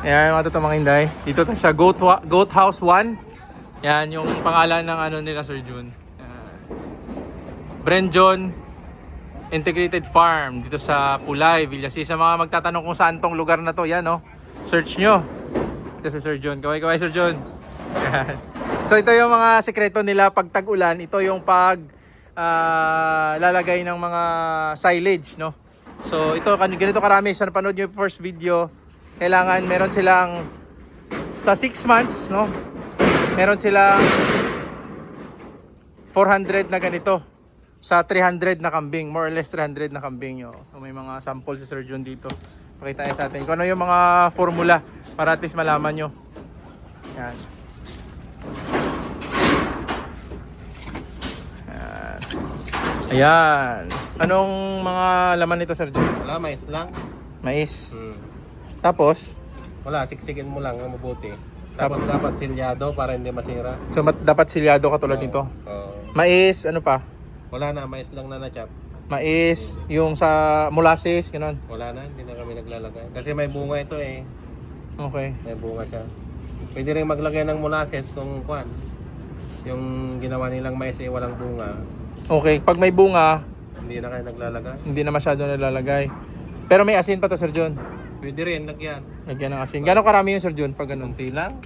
Ayan mga totoong mga inday. Dito tayo sa Goat, Goat House 1. Yan yung pangalan ng ano nila Sir Jun. Ayan. Brenjon Integrated Farm dito sa Pulay, Villasi. Sa mga magtatanong kung saan tong lugar na to, yan oh. Search nyo. Ito si Sir John. Kaway-kaway Sir John. So ito yung mga sekreto nila pag tag-ulan. Ito yung pag ah, lalagay ng mga silage, no? So ito, ganito karami. Sa napanood nyo yung first video, kailangan meron silang sa 6 months, no? Meron silang 400 na ganito sa 300 na kambing, more or less 300 na kambing nyo. So may mga sample si Sir John dito. Pakita niya sa atin kung ano yung mga formula para at least malaman nyo. Yan. Yan. Ayan. Anong mga laman nito Sir John? Wala, mais lang. Mais. Hmm. Tapos, Wala, siksikin mo lang ng mabuti. Tapos dapat silyado para hindi masira. so mat- dapat silyado katulad nito. Oo. Mais, ano pa? wala na, mais lang na na-chop. Mais, yung sa molasses, ganun. Wala na, hindi na kami naglalagay. Kasi may bunga ito eh. Okay. May bunga siya. Pwede rin maglagay ng molasses kung kwan. Yung ginawa nilang mais eh walang bunga. Okay, pag may bunga, Hindi na kayo naglalagay. hindi na masyado nalalagay. Pero may asin pa to Sir John. Pwede rin, lagyan. Lagyan ng asin. Gano'ng karami yun Sir John pag ganun? Kunti lang.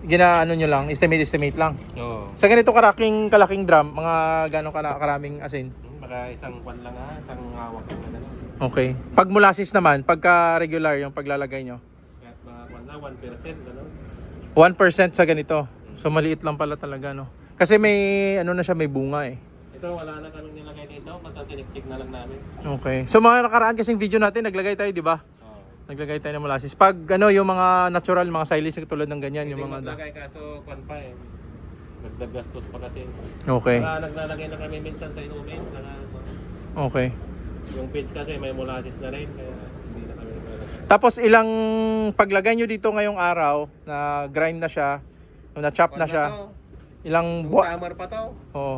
Gina ano nyo lang, estimate estimate lang. Oo. Sa ganito karaking kalaking drum, mga gano'ng kara- karaming asin? Baka isang kwan lang ha, isang hawak lang na lang. Okay. Pag molasses naman, pagka regular yung paglalagay nyo, Kahit mga kwan lang, 1%, gano'n. 1% sa ganito. So maliit lang pala talaga no. Kasi may ano na siya, may bunga eh. Ito, wala na kanong nilagay dito. Basta siniksik na lang namin. Okay. So mga nakaraan kasing video natin, naglagay tayo, di ba? Naglagay tayo ng molasses. Pag ano, yung mga natural, mga silage na tulad ng ganyan, yung mga... maglagay kaso kwan pa eh. Nagdag gastos pa kasi. Okay. Saka naglalagay na kami minsan sa inumin. Saka, Okay. yung pits kasi may molasses na rin. Kaya hindi na kami naglalagay. Tapos ilang paglagay nyo dito ngayong araw na grind na siya, na chop na Kwan siya, to. ilang buwan? summer pa to. Oo.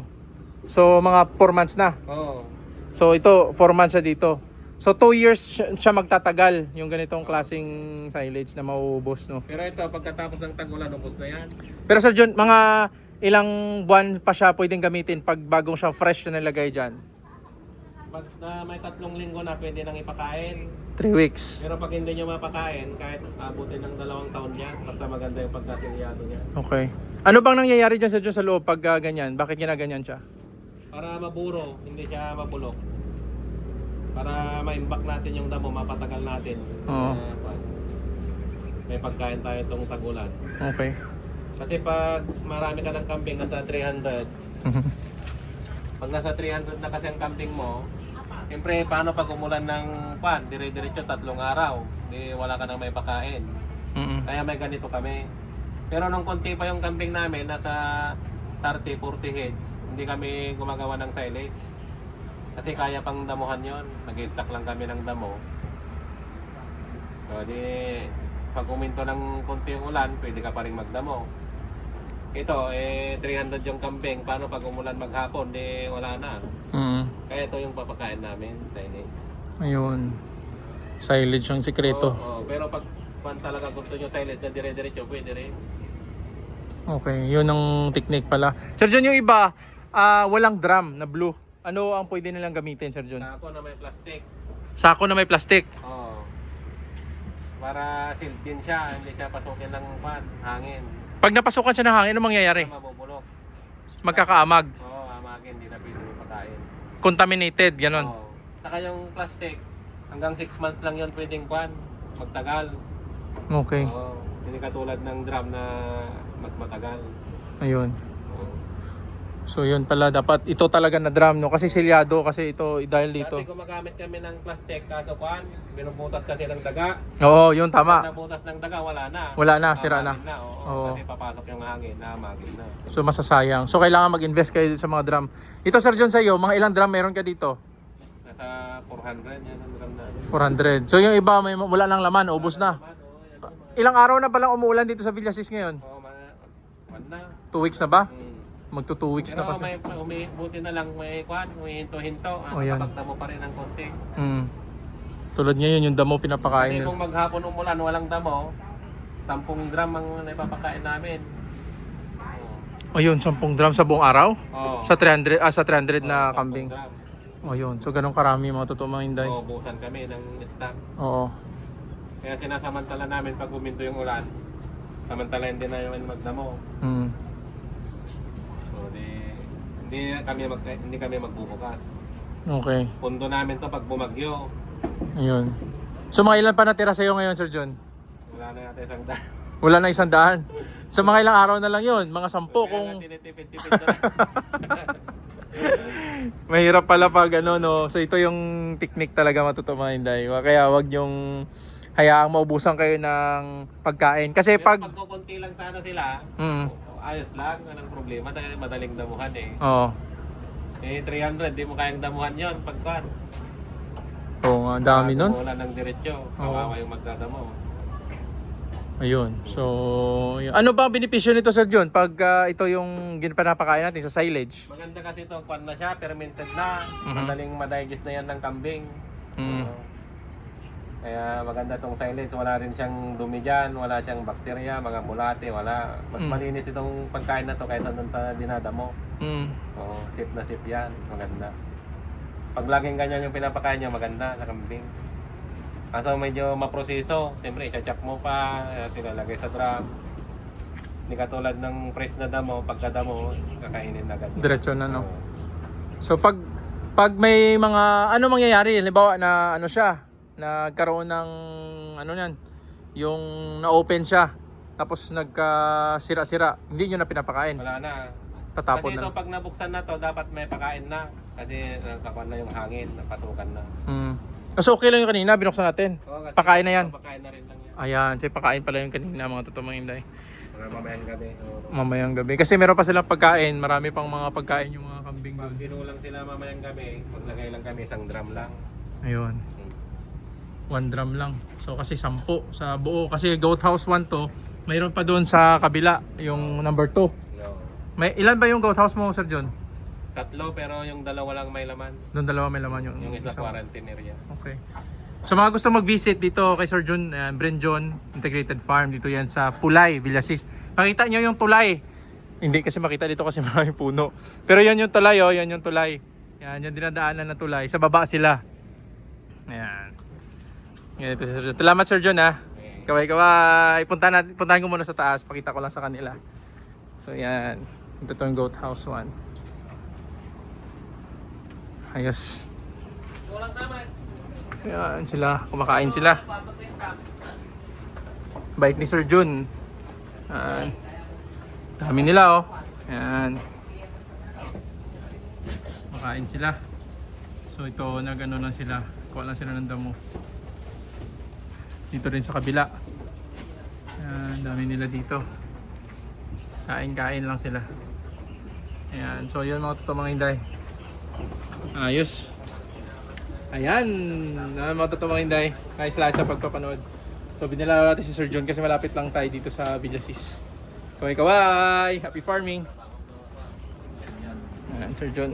So mga 4 months na. Oo. So ito 4 months siya dito. So 2 years siya, magtatagal yung ganitong klasing silage na mauubos no. Pero ito, pagkatapos ng tagulan, ubos na yan. Pero Sir John, mga ilang buwan pa siya pwedeng gamitin pag bagong siya fresh na nilagay diyan? Pag na may tatlong linggo na, pwede nang ipakain. 3 weeks. Pero pag hindi nyo mapakain, kahit abutin ng dalawang taon yan, basta maganda yung pagkasilyado niya. Okay. Ano bang nangyayari diyan Sir John sa loob pag ah, ganyan? Bakit ginaganyan siya? Para maburo, hindi siya mabulok. Para ma-imbak natin yung damo, mapatagal natin. Oo. Pa- may pagkain tayo itong tagulan. Okay. Kasi pag marami ka ng kambing, nasa 300. Pag nasa 300 na kasi ang kambing mo, Siyempre, paano pag umulan ng pan, dire-diretso tatlong araw, di wala ka nang may pakain. Mm. Kaya may ganito kami. Pero nung konti pa yung kambing namin, nasa 30, 40 heads, hindi kami gumagawa ng silage. Kasi kaya pang damuhan yon Nag-stock lang kami ng damo. So, di, pag uminto ng konti yung ulan, pwede ka pa rin magdamo. Ito, eh, 300 yung kambing. Paano pag umulan maghapon, di wala na. Mm. Kaya ito yung papakain namin, silage. Ayun. Silage ang sikreto. Oo, oo. pero pag pan talaga gusto nyo silage na dire-diretso, pwede rin. Okay, yun ang technique pala. Sir John, yung iba, ah, walang drum na blue. Ano ang pwede nilang gamitin, Sir John? Sako na may plastic. Sako na may plastic. Oo. Para sealed din siya, hindi siya pasukin ng pan, hangin. Pag napasukan siya ng hangin, ano mangyayari? Mabubulok. Magkakaamag. Oo, hamagin, hindi na pwede pakain. Contaminated, ganon. Oo. Saka yung plastic, hanggang 6 months lang yun pwedeng pan, magtagal. Okay, Oo. Hindi katulad ng drum na mas matagal. ayun. So yun pala, dapat ito talaga na drum, no? Kasi silyado, kasi ito, dahil dito. Dati gumagamit kami ng plastic, kaso kwan, binubutas kasi ng daga. Oo, yun, Pag tama. nabutas ng daga, wala na. Wala na, sira na. Hamagin oo, Oo. Kasi papasok yung hangin, nahamagin na. So masasayang. So kailangan mag-invest kayo sa mga drum. Ito, Sir John, sa'yo, mga ilang drum meron ka dito? Nasa 400 yan ang drum namin. 400. So yung iba, may wala nang laman, ubos na. Ilang araw na palang umuulan dito sa Villasis ngayon? Oo, one na. 2 weeks na ba? Hmm. Magto 2 weeks na Pero kasi. may umi, buti na lang may kwan, may hinto-hinto. Oh, yan. kapag damo pa rin ng konti. Mm. Tulad ngayon, yung damo pinapakain Kasi nila. kung maghapon umulan, walang damo, 10 drum ang naipapakain namin. O yun, 10 drum sa buong araw? Oo. Sa 300, ah, sa 300 na 10 kambing. drum. O yun, so ganun karami mga totoo mga hinday. Oo, busan kami ng stock. Oo. Kaya sinasamantala namin pag uminto yung ulan. Samantalahin din na yung magdamo. Mm. Hindi kami mag hindi kami magbubukas. Okay. Pundo namin to pag bumagyo. Ayun. So mga ilan pa natira sa'yo ngayon, Sir John? Wala na yata isang daan. Wala na isang daan. Sa mga ilang araw na lang yun, mga sampo kung tinitipid-tipid na lang. mahirap pala pag ano no. So ito yung technique talaga matuto mga hinday. Kaya wag yung hayaang maubusan kayo ng pagkain. Kasi Pero pag... pag kukunti lang sana sila, Mm. Ayos lang, walang problema. Dahil madaling damuhan eh. Oo. Eh, 300, di mo kayang damuhan yon pagkuhan. Oo nga, ang dami nun. Wala ng diretsyo. Kawawa yung magdadamo. Ayun. So, yun. ano ba ang benepisyo nito Sir John pag ah, ito yung ginapapakain natin sa silage? Maganda kasi ito, kwan na siya, fermented na. Madaling madigest na yan ng kambing. Mm. Oo. Kaya maganda tong silage, wala rin siyang dumi dyan, wala siyang bakterya, mga bulate, wala. Mas Mm. malinis itong pagkain na to kaysa dun sa dinadamo. Mm. Oo, sip na sip yan, maganda. Pag laging ganyan yung pinapakain niya, maganda sa kambing. Kaso medyo maproseso, siyempre i-chop mo pa, eh, silalagay sa drum. Hindi katulad ng press na damo, pagkadamo, kakainin agad. Diretso na no. Oo. So pag pag may mga ano mangyayari, halimbawa na ano siya, nagkaroon ng ano yan, yung na-open siya, tapos nagka-sira-sira, hindi nyo na pinapakain, Wala na. tatapon Kasi ito, na. pag nabuksan na to, dapat may pakain na. Kasi nagkakuan na yung hangin, napasukan na. Mm. So okay lang yung kanina, binuksan natin. Oo, kasi Pakain na yan. Pakain na rin lang yan. Ayan, so pakain pala yung kanina mga totoo mga hinday. Mga mamayang gabi. Oo. Mamayang gabi. Kasi meron pa silang pagkain, marami pang mga pagkain yung mga kambing Pag doon. ginulang sila mamayang gabi, maglagay lang kami isang drum lang. Ayun. Hmm. One drum lang. So kasi sampo sa buo. Kasi goat house 1 to, mayroon pa doon sa kabila, yung number 2. No. May ilan ba yung goat house mo, Sir John? Tatlo pero yung dalawa lang may laman. Doon dalawa may laman yung, Yung isa quarantine area. Okay. So mga gusto mag-visit dito kay Sir John, uh, Brenjon Integrated Farm dito yan sa Pulay, Villasis. Makita nyo yung tulay. Hindi kasi makita dito kasi maraming puno. Pero yan yung tulay oh, yan yung tulay. Yan, yung dinadaanan na tulay. Sa baba sila. Ayan. Yan ito si Sir John. Salamat Sir John ha. Kaway kaway. Punta natin, puntahan ko muna sa taas. Pakita ko lang sa kanila. So yan. Ito yung goat house 1. Ayos. Yan sila, kumakain sila. Bait ni Sir Jun. Yan. Dami nila oh. Yan. Kumakain sila. So ito, nagano lang sila. Kuha lang sila ng damo. Dito rin sa kabila. Yan, dami nila dito. Kain-kain lang sila. Ayan, so yun mga totoo mga hinday. Ayos. Ayan, na mga totoong hinday. Nice lahat sa pagpapanood. So binila natin si Sir John kasi malapit lang tayo dito sa Villasis. Kaway kaway! Happy farming! Ayan, Sir John.